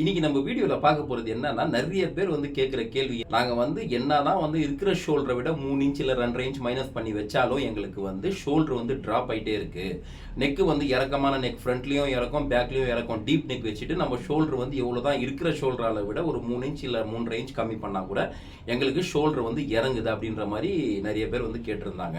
இன்னைக்கு நம்ம வீடியோல பார்க்க போறது என்னன்னா நிறைய பேர் வந்து கேட்குற கேள்வி நாங்க வந்து என்னதான் வந்து இருக்கிற ஷோல்டரை விட மூணு இன்ச் இல்லை ரெண்டரை இன்ச் மைனஸ் பண்ணி வச்சாலும் எங்களுக்கு வந்து ஷோல்டர் வந்து டிராப் ஆயிட்டே இருக்கு. நெக்கு வந்து இறக்கமான நெக் ஃப்ரண்ட்லயும் இறக்கும் பேக்லயும் இறக்கும். டீப் நெக் வச்சுட்டு நம்ம ஷோல்டர் வந்து எவ்வளவுதான் இருக்கிற ஷோல்டரால விட ஒரு மூணு இன்ச் இல்லை மூன்றரை இன்ச் கம்மி பண்ணா கூட எங்களுக்கு ஷோல்டர் வந்து இறங்குது அப்படின்ற மாதிரி நிறைய பேர் வந்து கேட்டிருந்தாங்க.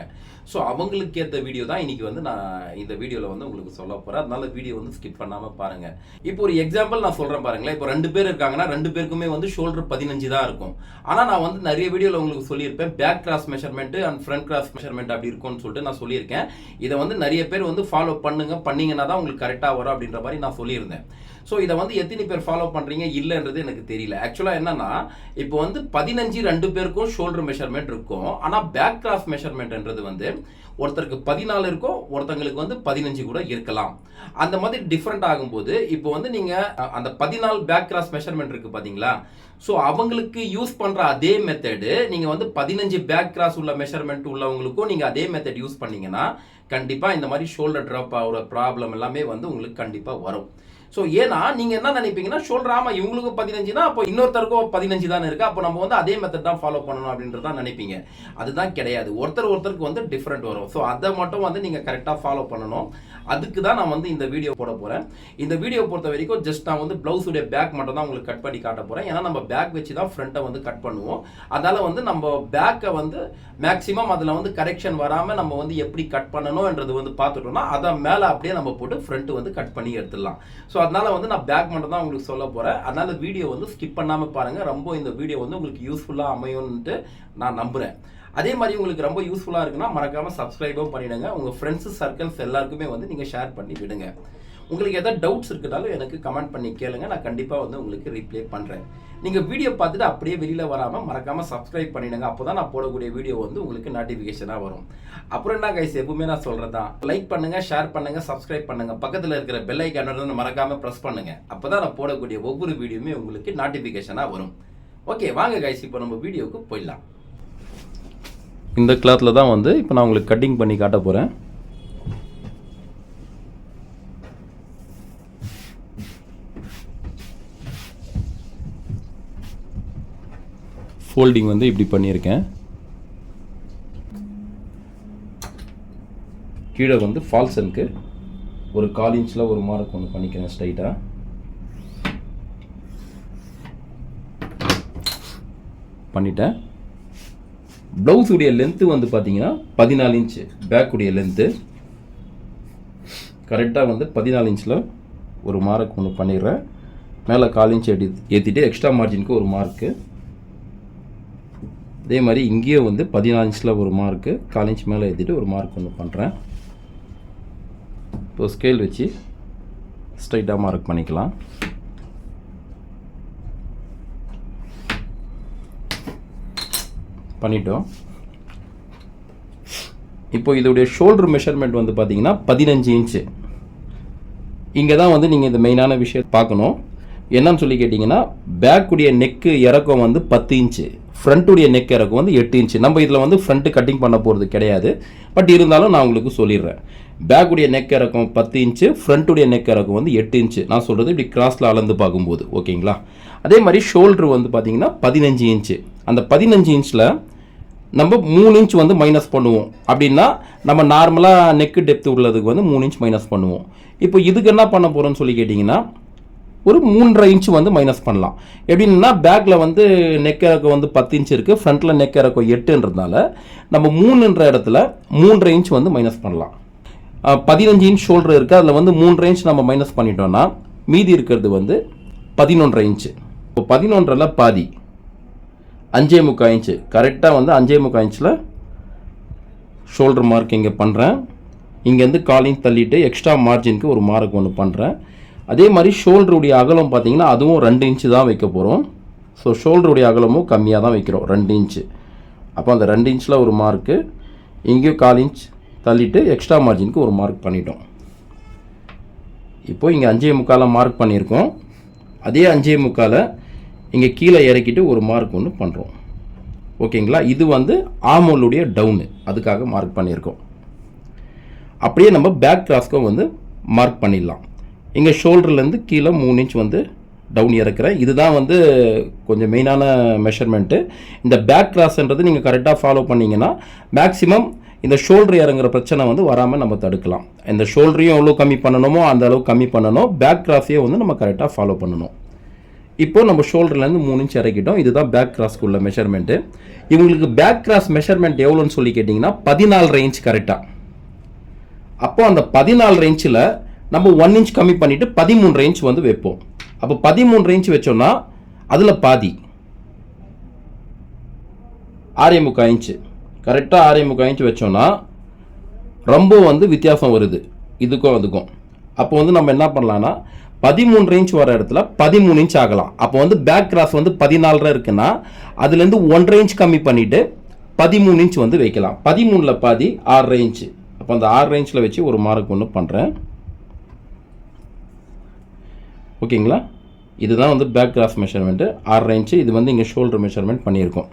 ஸோ அவங்களுக்கு ஏற்ற வீடியோ தான் இன்னைக்கு வந்து நான் இந்த வீடியோவில் வந்து உங்களுக்கு சொல்ல போகிறேன் அதனால வீடியோ வந்து ஸ்கிப் பண்ணாமல் பாருங்க. இப்போ ஒரு எக்ஸாம்பிள் நான் சொல்கிறேன் பாருங்களேன் இப்போ ரெண்டு பேர் இருக்காங்கன்னா ரெண்டு பேருக்குமே வந்து ஷோல்டர் பதினஞ்சு தான் இருக்கும். ஆனால் நான் வந்து நிறைய வீடியோவில் உங்களுக்கு சொல்லியிருப்பேன். Back cross measurement and front cross measurement அப்படி இருக்கும்னு சொல்லிட்டு நான் சொல்லியிருக்கேன். இதை வந்து நிறைய பேர் வந்து ஃபாலோ பண்ணுங்க. பண்ணீங்கன்னா தான் உங்களுக்கு கரெக்டாக வரும் அப்படின்ற மாதிரி நான் சொல்லியிருந்தேன். ஸோ இதை வந்து எத்தனை பேர் ஃபாலோ பண்ணுறீங்க இல்லைன்றது எனக்கு தெரியல. ஆக்சுவலாக என்னன்னா இப்போ வந்து பதினஞ்சு ரெண்டு பேருக்கும் ஷோல்டர் மெஷர்மெண்ட் இருக்கும். ஆனால் பேக் கிராஸ் மெஷர்மெண்ட்ன்றது வந்து ஒருத்தருக்கு பதினாலு இருக்கும் ஒருத்தங்களுக்கு வந்து பதினஞ்சு கூட இருக்கலாம். அந்த மாதிரி டிஃப்ரெண்ட் ஆகும்போது இப்போ வந்து நீங்கள் அந்த பதினாலு பேக் கிராஸ் மெஷர்மெண்ட் இருக்கு பார்த்தீங்களா ஸோ அவங்களுக்கு யூஸ் பண்ணுற அதே மெத்தடு நீங்கள் வந்து பதினஞ்சு பேக் கிராஸ் உள்ள மெஷர்மெண்ட் உள்ளவங்களுக்கும் நீங்கள் அதே மெத்தட் யூஸ் பண்ணீங்கன்னா கண்டிப்பாக இந்த மாதிரி ஷோல்டர் ட்ராப் ஆகிற ப்ராப்ளம் எல்லாமே வந்து உங்களுக்கு கண்டிப்பாக வரும். ஸோ ஏன்னா நீங்கள் என்ன நினைப்பீங்கன்னா சொல்கிறாமல் இவங்களுக்கு இவங்களுக்கும் தான் அப்போ இன்னொருத்தருக்கும் பதினஞ்சு தானே இருக்குது அப்போ நம்ம வந்து அதே மெத்தட் தான் ஃபாலோ பண்ணணும் அப்படின்றது தான் நினைப்பீங்க. அதுதான் கிடையாது. ஒருத்தர் ஒருத்தருக்கு வந்து டிஃப்ரெண்ட் வரும். ஸோ அதை மட்டும் வந்து நீங்கள் கரெக்டாக ஃபாலோ பண்ணணும். அதுக்கு தான் நான் வந்து இந்த வீடியோ போட போகிறேன் இந்த வீடியோ பொறுத்த வரைக்கும் ஜஸ்ட் நான் வந்து ப்ளவுஸுடைய பேக் மட்டும் தான் உங்களுக்கு கட் பண்ணி காட்ட போகிறேன் ஏன்னா நம்ம பேக் வச்சு தான் ஃப்ரண்ட்டை வந்து கட் பண்ணுவோம். அதனால் வந்து நம்ம பேக்கை வந்து மேக்ஸிமம் அதில் வந்து கரெக்ஷன் வராமல் நம்ம வந்து எப்படி கட் பண்ணணும்ன்றது வந்து பார்த்துட்டோம்னா அதை மேலே அப்படியே நம்ம போட்டு ஃப்ரண்ட்டு வந்து கட் பண்ணி எடுத்துடலாம். ஸோ அதனால வந்து நான் பேக் மட்டும் தான் உங்களுக்கு சொல்ல போகிறேன் அதனால வீடியோ வந்து ஸ்கிப் பண்ணாமல் பாருங்கள் ரொம்ப இந்த வீடியோ வந்து உங்களுக்கு யூஸ்ஃபுல்லாக அமையும்ன்ட்டு நான் நம்புகிறேன் அதே மாதிரி உங்களுக்கு ரொம்ப யூஸ்ஃபுல்லாக இருக்குன்னா மறக்காமல் சப்ஸ்கிரைபும் பண்ணிடுங்க. உங்கள் ஃப்ரெண்ட்ஸ் சர்க்கிள்ஸ் எல்லாருக்குமே வந்து நீங்கள் ஷேர் பண்ணி விடுங்க. உங்களுக்கு எதாவது டவுட்ஸ் இருக்குனாலும் எனக்கு கமெண்ட் பண்ணி கேளுங்க. நான் கண்டிப்பாக வந்து உங்களுக்கு ரிப்ளை பண்ணுறேன் நீங்கள் வீடியோ பார்த்துட்டு அப்படியே வெளியில் வராமல் மறக்காமல் சப்ஸ்கிரைப் பண்ணிடுங்க. அப்போ தான் நான் போடக்கூடிய வீடியோ வந்து உங்களுக்கு நோட்டிஃபிகேஷனாக வரும். அப்புறம் என்ன கைஸ் எப்பவுமே நான் சொல்கிறது தான் லைக் பண்ணுங்கள் ஷேர் பண்ணுங்கள் சப்ஸ்கிரைப் பண்ணுங்கள் பக்கத்தில் இருக்கிற பெல் ஐக்கானோட மறக்காமல் ப்ரெஸ் பண்ணுங்கள் அப்போ தான் நான் போடக்கூடிய ஒவ்வொரு வீடியோவுமே உங்களுக்கு நோட்டிஃபிகேஷனாக வரும். ஓகே வாங்க கைஸ் இப்போ நம்ம வீடியோவுக்கு போயிடலாம். இந்த கிளாத்தில் தான் வந்து இப்போ நான் உங்களுக்கு கட்டிங் பண்ணி காட்ட போகிறேன் ஃபோல்டிங் வந்து இப்படி பண்ணியிருக்கேன். கீழே வந்து ஃபால்சனுக்கு ஒரு கால் இன்ச்சில் ஒரு மார்க் ஒன்று பண்ணிக்கிறேன் ஸ்ட்ரைட்டாக பண்ணிட்டேன். ப்ளவுஸுடைய லென்த்து வந்து பார்த்தீங்கன்னா பதினாலு இன்ச்சு பேக்குடைய லென்த்து கரெக்டாக வந்து பதினாலு இன்ச்சில் ஒரு மார்க் ஒன்று பண்ணிடுறேன். மேலே கால் இன்ச் ஏற்றி ஏற்றிட்டு எக்ஸ்ட்ரா மார்ஜினுக்கு ஒரு மார்க்கு அதே மாதிரி இங்கேயும் வந்து பதினாலு இன்ச்சில் ஒரு மார்க்கு கால் இன்ச் மேலே ஏற்றிட்டு ஒரு மார்க் ஒன்று பண்ணுறேன் இப்போ ஸ்கேல் வச்சு ஸ்ட்ரைட்டாக மார்க் பண்ணிக்கலாம். பண்ணிட்டோம். இப்போ இதோடைய ஷோல்டர் மெஷர்மெண்ட் வந்து பார்த்தீங்கன்னா பதினஞ்சு இன்ச்சு இங்கே தான் வந்து நீங்கள் இந்த மெயினான விஷயம் பார்க்கணும். என்னன்னு சொல்லி கேட்டிங்கன்னா பேக்குடைய நெக்கு இறக்கம் வந்து பத்து இன்ச்சு ஃப்ரண்ட்டுடைய நெக் இறக்கும் வந்து எட்டு இன்ச்சு நம்ம இதில் வந்து ஃப்ரண்ட்டு கட்டிங் பண்ண போகிறது கிடையாது. பட் இருந்தாலும் நான் உங்களுக்கு சொல்லிடுறேன். பேக்குடைய நெக் இறக்கம் பத்து இன்ச்சு ஃப்ரண்ட்டுடைய நெக் இறக்கம் வந்து எட்டு இன்ச்சு நான் சொல்கிறது இப்படி கிராஸில் அளந்து பார்க்கும்போது ஓகேங்களா அதே மாதிரி ஷோல்ட்ரு வந்து பார்த்தீங்கன்னா பதினஞ்சு இன்ச்சு அந்த பதினஞ்சு இன்ச்சில் நம்ம மூணு இன்ச் வந்து மைனஸ் பண்ணுவோம். அப்படின்னா நம்ம நார்மலாக நெக்கு டெப்த் உள்ளதுக்கு வந்து மூணு இன்ச் மைனஸ் பண்ணுவோம். இப்போ இதுக்கு என்ன பண்ண போகிறோம்னு சொல்லி கேட்டிங்கன்னா ஒரு மூன்றரை இன்ச் வந்து மைனஸ் பண்ணலாம். எப்படின்னா பேக்கில் வந்து நெக் இறக்கம் வந்து பத்து இன்ச்சு இருக்குது ஃப்ரண்ட்டில் நெக் இறக்கம் எட்டுன்றதுனால நம்ம மூணுன்ற இடத்துல மூன்றரை இன்ச் வந்து மைனஸ் பண்ணலாம். பதினஞ்சு இன்ச் ஷோல்டர் இருக்குது அதில் வந்து மூன்றரை இன்ச் நம்ம மைனஸ் பண்ணிட்டோம்னா மீதி இருக்கிறது வந்து பதினொன்றரை இன்ச்சு இப்போ பதினொன்றில் பாதி அஞ்சே முக்கால் இன்ச்சு கரெக்டாக வந்து அஞ்சே முக்கால் இன்ச்சில் ஷோல்டர் மார்க் இங்கே பண்ணுறேன் இங்கேருந்து காலிங் தள்ளிட்டு எக்ஸ்ட்ரா மார்ஜினுக்கு ஒரு மார்க் ஒன்று பண்ணுறேன் அதே மாதிரி ஷோல்டருடைய அகலம் பார்த்தீங்கன்னா அதுவும் ரெண்டு இன்ச்சு தான் வைக்க போகிறோம் ஸோ ஷோல்டருடைய அகலமும் கம்மியாக தான் வைக்கிறோம் ரெண்டு இன்ச்சு அப்போ அந்த ரெண்டு இன்ச்சில் ஒரு மார்க்கு இங்கேயும் கால் இன்ச் தள்ளிட்டு எக்ஸ்ட்ரா மார்ஜினுக்கு ஒரு மார்க் பண்ணிட்டோம். இப்போது இங்கே அஞ்சே முக்கால மார்க் பண்ணியிருக்கோம். அதே அஞ்சே முக்கால இங்கே கீழே இறக்கிட்டு ஒரு மார்க் ஒன்று பண்ணுறோம் ஓகேங்களா? இது வந்து ஆமோலுடைய டவுனு அதுக்காக மார்க் பண்ணியிருக்கோம். அப்படியே நம்ம பேக் கிராஸ்க்கும் வந்து மார்க் பண்ணிடலாம். இங்கே ஷோல்டர்லேருந்து கீழே மூணு இன்ச் வந்து டவுன் இறக்குறேன். இதுதான் வந்து கொஞ்சம் மெயினான மெஷர்மெண்ட்டு இந்த பேக் கிராஸ்ன்றது நீங்கள் கரெக்டாக ஃபாலோ பண்ணிங்கன்னா மேக்ஸிமம் இந்த ஷோல்டர் இறங்குற பிரச்சனை வந்து வராமல் நம்ம தடுக்கலாம். இந்த ஷோல்டரையும் எவ்வளோ கம்மி பண்ணணுமோ அந்த அளவு கம்மி பண்ணணும். பேக் கிராஸையும் வந்து நம்ம கரெக்டாக ஃபாலோ பண்ணணும். இப்போ நம்ம ஷோல்டர்லேருந்து மூணு இன்ச் இறக்கிட்டோம். இதுதான் பேக் கிராஸ்க்கு உள்ள மெஷர்மெண்ட்டு இவங்களுக்கு பேக் கிராஸ் மெஷர்மெண்ட் எவ்வளோன்னு சொல்லி கேட்டிங்கன்னா பதினாலு ரேஞ்ச் கரெக்டாக அப்போது அந்த பதினாலு ரேஞ்சில் நம்ம ஒன் இன்ச் கம்மி பண்ணிவிட்டு பதிமூணு ரேஞ்ச் வந்து வைப்போம். அப்போ பதிமூணு ரேஞ்ச் வச்சோம்னா அதில் பாதி. ஆறே முக்கால் இன்ச்சு கரெக்டாக ஆறே முக்கால் இன்ச் வச்சோம்னா ரொம்ப வந்து வித்தியாசம் வருது. இதுக்கும் அதுக்கும். அப்போ வந்து நம்ம என்ன பண்ணலான்னா பதிமூணு ரேஞ்ச் வர இடத்துல பதிமூணு இன்ச் ஆகலாம். அப்போ வந்து பேக் கிராஸ் வந்து பதினாலரை இருக்குன்னா அதுலேருந்து ஒன்றரை இன்ச் கம்மி பண்ணிவிட்டு பதிமூணு இன்ச் வந்து வைக்கலாம். பதிமூணில் பாதி ஆறரை இன்ச்சு அப்போ அந்த ஆறு ரேஞ்சில் வச்சு ஒரு மார்க் ஒன்று பண்ணுறேன் ஓகேங்களா? இதுதான் வந்து பேக் கிராஸ் மெஷர்மெண்ட்டு ஆறு இன்ச்சு இது வந்து இங்கே ஷோல்டர் மெஷர்மெண்ட் பண்ணியிருக்கோம்.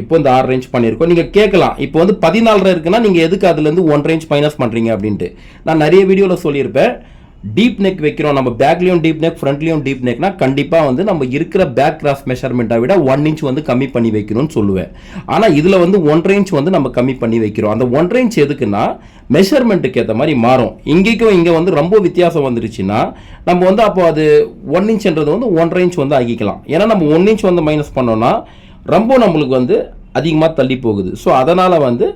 இப்போ இந்த ஆறு ரேஞ்ச் பண்ணியிருக்கோம். நீங்கள் கேட்கலாம். இப்போ வந்து பதினாலரை இருக்குன்னா நீங்கள் எதுக்கு அதுலேருந்து ஒன் ரேஞ்ச் மைனஸ் பண்ணுறீங்க அப்படின்ட்டு. நான் நிறைய வீடியோவில் சொல்லியிருப்பேன். டீப் நெக் வைக்கிறோம். நம்ம பேக்லேயும் டீப் நெக் ஃப்ரண்ட்லேயும் டீப் நெக்னா கண்டிப்பாக வந்து நம்ம இருக்கிற பேக் கிராஸ் மெஷர்மெண்ட்டை விட ஒன் இன்ச் வந்து கம்மி பண்ணி வைக்கணும்னு சொல்லுவேன். ஆனால் இதில் வந்து ஒன்றரை இன்ச் வந்து நம்ம கம்மி பண்ணி வைக்கிறோம். அந்த ஒன்றரை இன்ச் எதுக்குன்னா மெஷர்மெண்ட்டுக்கு ஏற்ற மாதிரி மாறும். இங்கேக்கும் இங்கே வந்து ரொம்ப வித்தியாசம் வந்துருச்சுன்னா நம்ம வந்து அப்போ அது ஒன் இன்ச்ன்றது வந்து ஒன்றரை இன்ச் வந்து ஆகிக்கலாம் ஏன்னா நம்ம ஒன் இன்ச் வந்து மைனஸ் பண்ணோன்னா ரொம்ப நம்மளுக்கு வந்து அதிகமாக தள்ளி போகுது. ஸோ அதனால் வந்து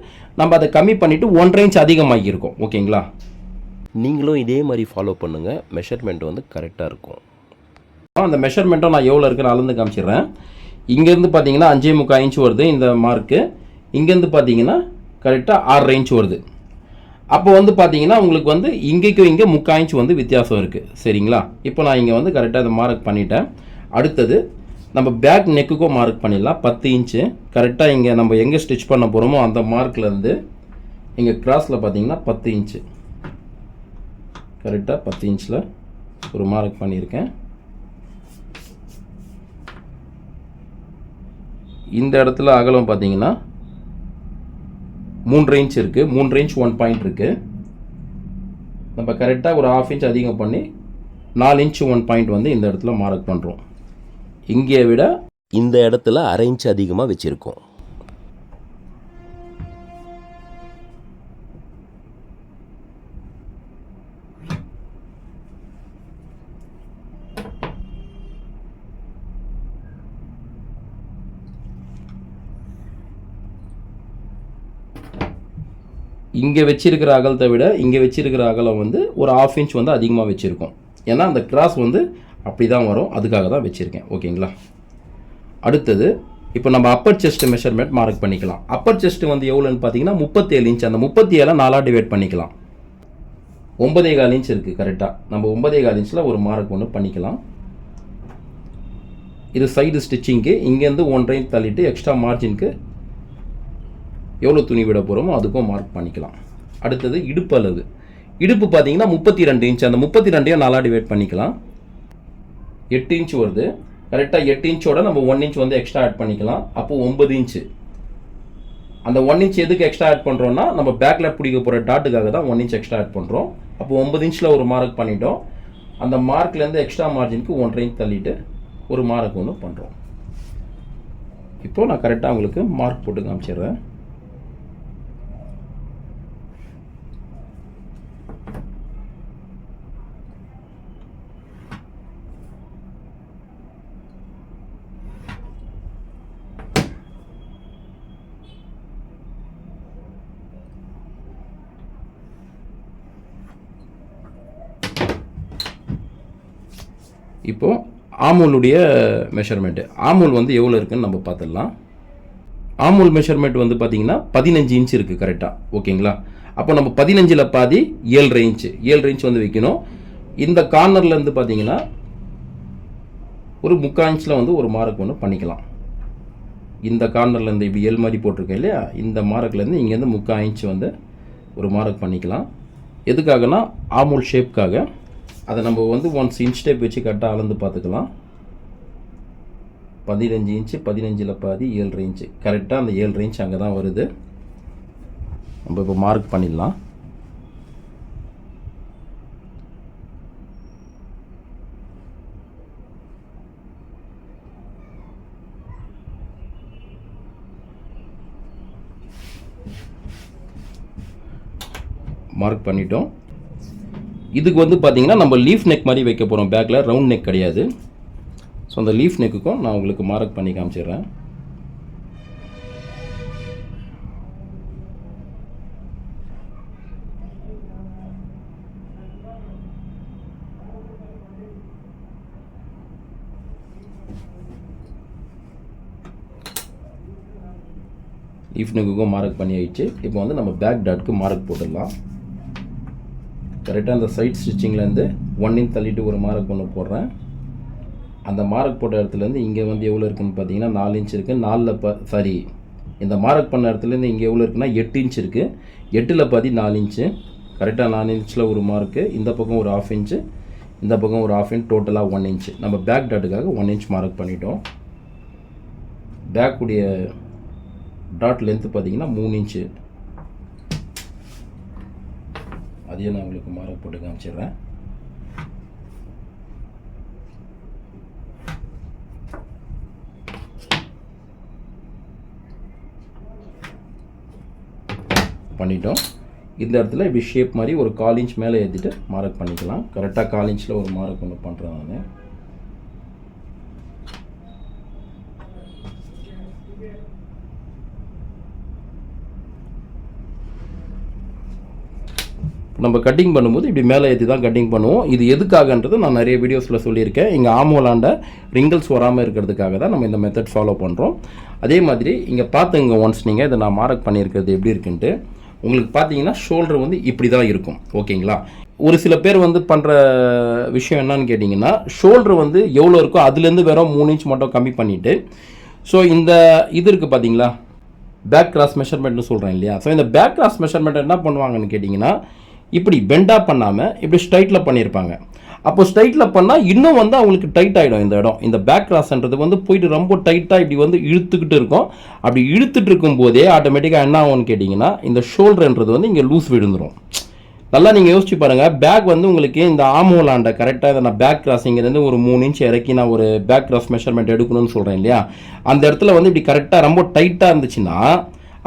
நம்ம அதை கம்மி பண்ணிவிட்டு ஒன்றரை இன்ச் அதிகமாகியிருக்கோம் ஓகேங்களா? நீங்களும் இதே மாதிரி ஃபாலோ பண்ணுங்கள் மெஷர்மெண்ட் வந்து கரெக்டாக இருக்கும். அந்த மெஷர்மெண்ட்டும் நான் எவ்வளோ இருக்குன்னு அளந்து காமிச்சிடுறேன். இங்கேருந்து பார்த்தீங்கன்னா அஞ்சே முக்கால் இன்ச் வருது இந்த மார்க்கு இங்கேருந்து பார்த்தீங்கன்னா கரெக்டாக ஆறு இன்ச் வருது. அப்போ வந்து பார்த்தீங்கன்னா உங்களுக்கு வந்து இங்கேக்கும் இங்கே முக்கால் இன்ச் வந்து வித்தியாசம் இருக்குது சரிங்களா? இப்போ நான் இங்கே வந்து கரெக்டாக அதை மார்க் பண்ணிட்டேன். அடுத்தது நம்ம பேக் நெக்குக்கும் மார்க் பண்ணிடலாம். பத்து இன்ச்சு கரெக்டாக இங்கே நம்ம எங்கே ஸ்டிச் பண்ண போகிறோமோ அந்த மார்க்லேருந்து இங்கே கிராஸில் பார்த்தீங்கன்னா பத்து இன்ச்சு கரெக்டாக பத்து இன்ச்சில் ஒரு மார்க் பண்ணியிருக்கேன். இந்த இடத்துல அகலம் பார்த்தீங்கன்னா மூன்று இன்ச் இருக்குது மூன்று இன்ச் ஒன் பாயிண்ட் இருக்குது நம்ம கரெக்டாக ஒரு ஆஃப் இன்ச் அதிகம் பண்ணி நாலு இன்ச் ஒன் பாயிண்ட் வந்து இந்த இடத்துல மார்க் பண்ணுறோம் இங்கே விட இந்த இடத்துல அரை இன்ச் அதிகமாக வச்சுருக்கோம். இங்கே வச்சிருக்கிற அகலத்தை விட இங்கே வச்சிருக்கிற அகலம் வந்து ஒரு ஆஃப் இன்ச் வந்து அதிகமாக வச்சுருக்கோம். ஏன்னா அந்த கிராஸ் வந்து அப்படி தான் வரும். அதுக்காக தான் வச்சுருக்கேன். ஓகேங்களா? அடுத்தது இப்போ நம்ம அப்பர் செஸ்ட் மெஷர்மெண்ட் மார்க் பண்ணிக்கலாம். அப்பர் செஸ்ட் வந்து எவ்வளோன்னு பார்த்தீங்கன்னா முப்பத்தேழு இன்ச் அந்த முப்பத்தி ஏழை நாலாக டிவைட் பண்ணிக்கலாம். ஒன்பதே கால் இன்ச் இருக்குது கரெக்டாக நம்ம ஒன்பதே கால் இன்ச்சில் ஒரு மார்க் ஒன்று பண்ணிக்கலாம். இது சைடு ஸ்டிச்சிங்க்கு இங்கேருந்து ஒன்றரை தள்ளிட்டு எக்ஸ்ட்ரா மார்ஜினுக்கு எவ்வளோ துணி விட போகிறோமோ அதுக்கும் மார்க் பண்ணிக்கலாம். அடுத்தது இடுப்பு அளவு இடுப்பு பார்த்தீங்கன்னா முப்பத்தி ரெண்டு இன்ச் அந்த முப்பத்தி ரெண்டையும் நாலா டிவைட் பண்ணிக்கலாம். எட்டு இன்ச் வருது. கரெக்டாக எட்டு இன்ச்சோட நம்ம ஒன் இன்ச் வந்து எக்ஸ்ட்ரா ஆட் பண்ணிக்கலாம். அப்போ ஒன்பது இன்ச்சு அந்த ஒன் இன்ச் எதுக்கு எக்ஸ்ட்ரா ஆட் பண்ணுறோன்னா நம்ம பேக்கில் பிடிக்க போகிற டாட்டுக்காக தான் ஒன் இன்ச் எக்ஸ்ட்ரா ஆட் பண்ணுறோம் அப்போ ஒன்பது இன்ச்சில் ஒரு மார்க் பண்ணிட்டோம். அந்த மார்க்லேருந்து எக்ஸ்ட்ரா மார்ஜினுக்கு ஒன்றரை இன்ச் தள்ளிட்டு ஒரு மார்க் ஒன்று பண்ணுறோம் இப்போ நான் கரெக்டாக உங்களுக்கு மார்க் போட்டு காமிச்சிடுறேன். இப்போது ஆமூலுடைய மெஷர்மெண்ட்டு ஆமூல் வந்து எவ்வளோ இருக்குன்னு நம்ம பார்த்துடலாம். ஆமூல் மெஷர்மெண்ட் வந்து பார்த்தீங்கன்னா பதினஞ்சு இன்ச் இருக்குது கரெக்டாக ஓகேங்களா? அப்போ நம்ம பதினஞ்சில் பாதி ஏழரை இன்ச்சு ஏழு இன்ச் வந்து வைக்கணும். இந்த கார்னர்லேருந்து பார்த்தீங்கன்னா ஒரு முக்கால் இன்ச்சில் வந்து ஒரு மார்க் ஒன்று பண்ணிக்கலாம். இந்த கார்னர்லேருந்து இப்படி எல் மாதிரி போட்டிருக்கேன் இல்லையா? இந்த மார்க்லேருந்து இங்கேருந்து முக்கால் இன்ச் வந்து ஒரு மார்க் பண்ணிக்கலாம். எதுக்காகனா ஆமூல் ஷேப்க்காக அதை நம்ம வந்து ஒன்ஸ் இன்ச் டேப் வச்சு கரெக்டாக அளந்து பார்த்துக்கலாம். பதினஞ்சு இன்ச்சு பதினஞ்சில் பாதி ஏழு இன்ச்சு கரெக்டாக அந்த ஏழு இன்ச் அங்கே தான் வருது. நம்ம இப்போ மார்க் பண்ணிடலாம். மார்க் பண்ணிட்டோம். இதுக்கு வந்து பார்த்தீங்கன்னா நம்ம லீஃப் நெக் மாதிரி வைக்க போகிறோம் பேக்கில் ரவுண்ட் நெக் கிடையாது. ஸோ அந்த லீஃப் நெக்குக்கும் நான் உங்களுக்கு மார்க் பண்ணி காமிச்சிடுறேன். லீஃப் நெக்குக்கும் மார்க் பண்ணி ஆயிடுச்சு இப்போ வந்து நம்ம பேக் டாட்க்கு மார்க் போட்டுடலாம். கரெக்டாக அந்த சைட் ஸ்டிச்சிங்லேருந்து ஒன் இன்ச் தள்ளிட்டு ஒரு மார்க் ஒன்று போடுறேன். அந்த மார்க் போட்ட இடத்துலேருந்து இங்கே வந்து எவ்வளோ இருக்குன்னு பார்த்தீங்கன்னா நாலு இன்ச் இருக்குது நாலில் ப சாரி இந்த மார்க் பண்ண இடத்துலேருந்து இங்கே எவ்வளோ இருக்குன்னா எட்டு இன்ச் இருக்குது எட்டில் பாதி நாலு இன்ச்சு கரெக்டாக நாலு இன்ச்சில் ஒரு மார்க்கு இந்த பக்கம் ஒரு ஆஃப் இன்ச்சு இந்த பக்கம் ஒரு ஆஃப் இன்ச் டோட்டலாக ஒன் இன்ச்சு நம்ம பேக் டாட்டுக்காக ஒன் இன்ச் மார்க் பண்ணிட்டோம். பேக்குடைய டாட் லென்த்து பார்த்தீங்கன்னா மூணு இன்ச்சு அதையும் நான் உங்களுக்கு மார்க் போட்டு காமிச்சிடுறேன். பண்ணிட்டோம். இந்த இடத்துல இப்படி ஷேப் மாதிரி ஒரு கால் இன்ச் மேலே ஏற்றிட்டு மார்க் பண்ணிக்கலாம். கரெக்டாக கால் இன்ச்சில் ஒரு மார்க் ஒன்று பண்ணுறேன் நான். நம்ம கட்டிங் பண்ணும்போது இப்படி மேலே ஏற்றி தான் கட்டிங் பண்ணுவோம். இது எதுக்காகன்றது நான் நிறைய வீடியோஸில் சொல்லியிருக்கேன். இங்கே ஆமோலாண்ட ரிங்கிள்ஸ் வராமல் இருக்கிறதுக்காக தான் நம்ம இந்த மெத்தட் ஃபாலோ பண்ணுறோம் அதே மாதிரி இங்கே பார்த்துங்க ஒன்ஸ் நீங்கள் இதை நான் மார்க் பண்ணியிருக்கிறது எப்படி இருக்குன்ட்டு. உங்களுக்கு பார்த்தீங்கன்னா ஷோல்டர் வந்து இப்படி தான் இருக்கும். ஓகேங்களா? ஒரு சில பேர் வந்து பண்ணுற விஷயம் என்னன்னு கேட்டிங்கன்னா ஷோல்டர் வந்து எவ்வளோ இருக்கோ அதுலேருந்து வெறும் மூணு இன்ச் மட்டும் கம்மி பண்ணிவிட்டு ஸோ இந்த இது இருக்குது பார்த்தீங்களா பேக் கிராஸ் மெஷர்மெண்ட்னு சொல்கிறேன் இல்லையா? ஸோ இந்த பேக் கிராஸ் மெஷர்மெண்ட் என்ன பண்ணுவாங்கன்னு கேட்டிங்கன்னா இப்படி பெண்டாக பண்ணாமல் இப்படி ஸ்ட்ரைட்டில் பண்ணியிருப்பாங்க அப்போ ஸ்ட்ரைட்டில் பண்ணால் இன்னும் வந்து அவங்களுக்கு டைட் ஆகிடும் இந்த இடம். இந்த பேக் கிராஸ்ன்றது வந்து போயிட்டு ரொம்ப டைட்டாக இப்படி வந்து இழுத்துக்கிட்டு இருக்கும். அப்படி இழுத்துட்டு இருக்கும் போதே ஆட்டோமேட்டிக்காக என்ன ஆகும்னு கேட்டிங்கன்னா இந்த ஷோல்டர்ன்றது வந்து இங்கே லூஸ் விழுந்துடும் நல்லா நீங்கள் யோசிச்சு பாருங்கள் பேக் வந்து உங்களுக்கு இந்த ஆமோலாண்ட கரெக்டாக இதை நான் பேக் கிராஸிங்கிறது ஒரு மூணு இன்ச் இறக்கி நான் ஒரு பேக் கிராஸ் மெஷர்மெண்ட் எடுக்கணும்னு சொல்கிறேன் இல்லையா? அந்த இடத்துல வந்து இப்படி கரெக்டாக ரொம்ப டைட்டாக இருந்துச்சுன்னா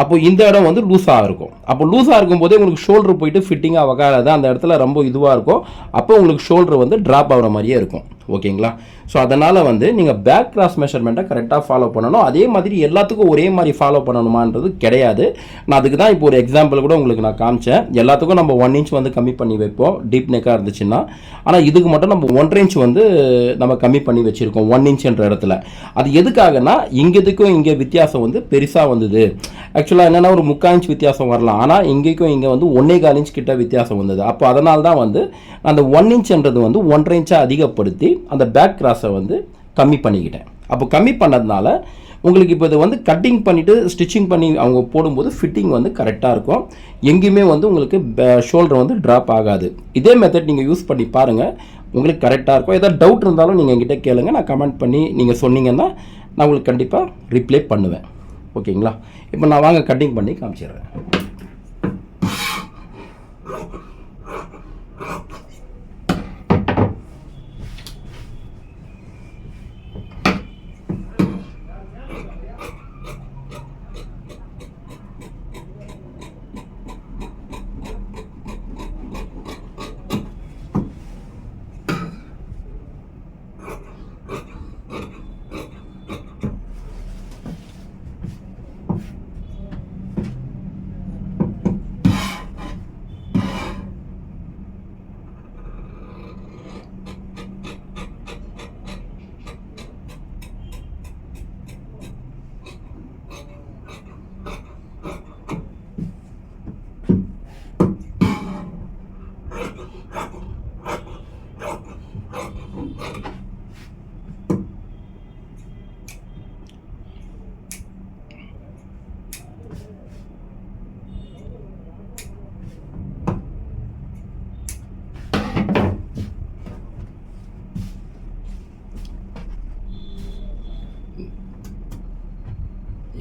அப்போ இந்த இடம் வந்து லூஸாக இருக்கும். அப்போ லூஸாக இருக்கும்போதே உங்களுக்கு ஷோல்டர் போயிட்டு ஃபிட்டிங்காக வகாது அந்த இடத்துல ரொம்ப இதுவாக இருக்கும் அப்போ உங்களுக்கு ஷோல்டர் வந்து ட்ராப் ஆகிற மாதிரியே இருக்கும். ஓகேங்களா? ஸோ அதனால் வந்து நீங்கள் பேக் கிராஸ் மெஷர்மெண்ட்டை கரெக்டாக ஃபாலோ பண்ணணும். அதே மாதிரி எல்லாத்துக்கும் ஒரே மாதிரி ஃபாலோ பண்ணணுமான்றது கிடையாது. நான் அதுக்கு தான் இப்போ ஒரு எக்ஸாம்பிள் கூட உங்களுக்கு நான் காமிச்சேன். எல்லாத்துக்கும் நம்ம ஒன் இன்ச் வந்து கம்மி பண்ணி வைப்போம். டீப் நெக்காக இருந்துச்சுன்னா. ஆனால் இதுக்கு மட்டும் நம்ம ஒன்றரை இன்ச் வந்து நம்ம கம்மி பண்ணி வச்சுருக்கோம் ஒன் இன்ச்ன்ற இடத்துல. அது எதுக்காகனா இங்கேதுக்கும் இங்கே வித்தியாசம் வந்து பெருசாக வந்தது. ஆக்சுவலாக என்னென்னா ஒரு முக்கால் இன்ச் வித்தியாசம் வரலாம். ஆனால் இங்கேக்கும் இங்கே வந்து ஒன்றே கால் இன்ச் கிட்ட வித்தியாசம் வந்தது. அப்போ அதனால தான் வந்து அந்த ஒன் இன்ச்ன்றது வந்து ஒன்றரை இன்ச்சாக அதிகப்படுத்தி அந்த பேக் கிராஸை வந்து கம்மி பண்ணிக்கிட்டேன். அப்போ கம்மி பண்ணதுனால உங்களுக்கு இப்போ இது வந்து கட்டிங் பண்ணிவிட்டு ஸ்டிச்சிங் பண்ணி அவங்க போடும்போது ஃபிட்டிங் வந்து கரெக்டாக இருக்கும். எங்கேயுமே வந்து உங்களுக்கு ஷோல்டர் வந்து ட்ராப் ஆகாது. இதே மெத்தட் நீங்கள் யூஸ் பண்ணி பாருங்கள் உங்களுக்கு கரெக்டாக இருக்கும். ஏதாவது டவுட் இருந்தாலும் நீங்கள் எங்கிட்ட கேளுங்க. நான் கமெண்ட் பண்ணி நீங்கள் சொன்னீங்கன்னா நான் உங்களுக்கு கண்டிப்பாக ரிப்ளை பண்ணுவேன். ஓகேங்களா இப்போ நான் வாங்க கட்டிங் பண்ணி காமிச்சிடுறேன்.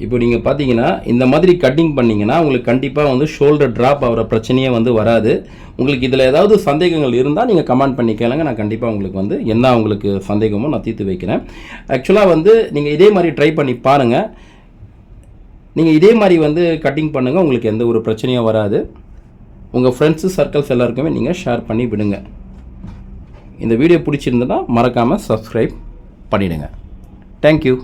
இப்போ நீங்கள் பார்த்தீங்கன்னா இந்த மாதிரி கட்டிங் பண்ணிங்கன்னா உங்களுக்கு கண்டிப்பாக வந்து ஷோல்டர் ட்ராப் ஆகிற பிரச்சனையே வந்து வராது. உங்களுக்கு இதில் ஏதாவது சந்தேகங்கள் இருந்தால் நீங்கள் கமெண்ட் பண்ணி கேளுங்க. நான் கண்டிப்பாக உங்களுக்கு வந்து என்ன உங்களுக்கு சந்தேகமோ நான் தீர்த்து வைக்கிறேன். ஆக்சுவலாக வந்து நீங்கள் இதே மாதிரி ட்ரை பண்ணி பாருங்கள் நீங்கள் இதே மாதிரி வந்து கட்டிங் பண்ணுங்கள் உங்களுக்கு எந்த ஒரு பிரச்சனையும் வராது. உங்கள் ஃப்ரெண்ட்ஸு சர்க்கிள்ஸ் எல்லாருக்குமே நீங்கள் ஷேர் பண்ணி விடுங்க. இந்த வீடியோ பிடிச்சிருந்ததுன்னா மறக்காமல் சப்ஸ்கிரைப் பண்ணிவிடுங்க தேங்க்யூ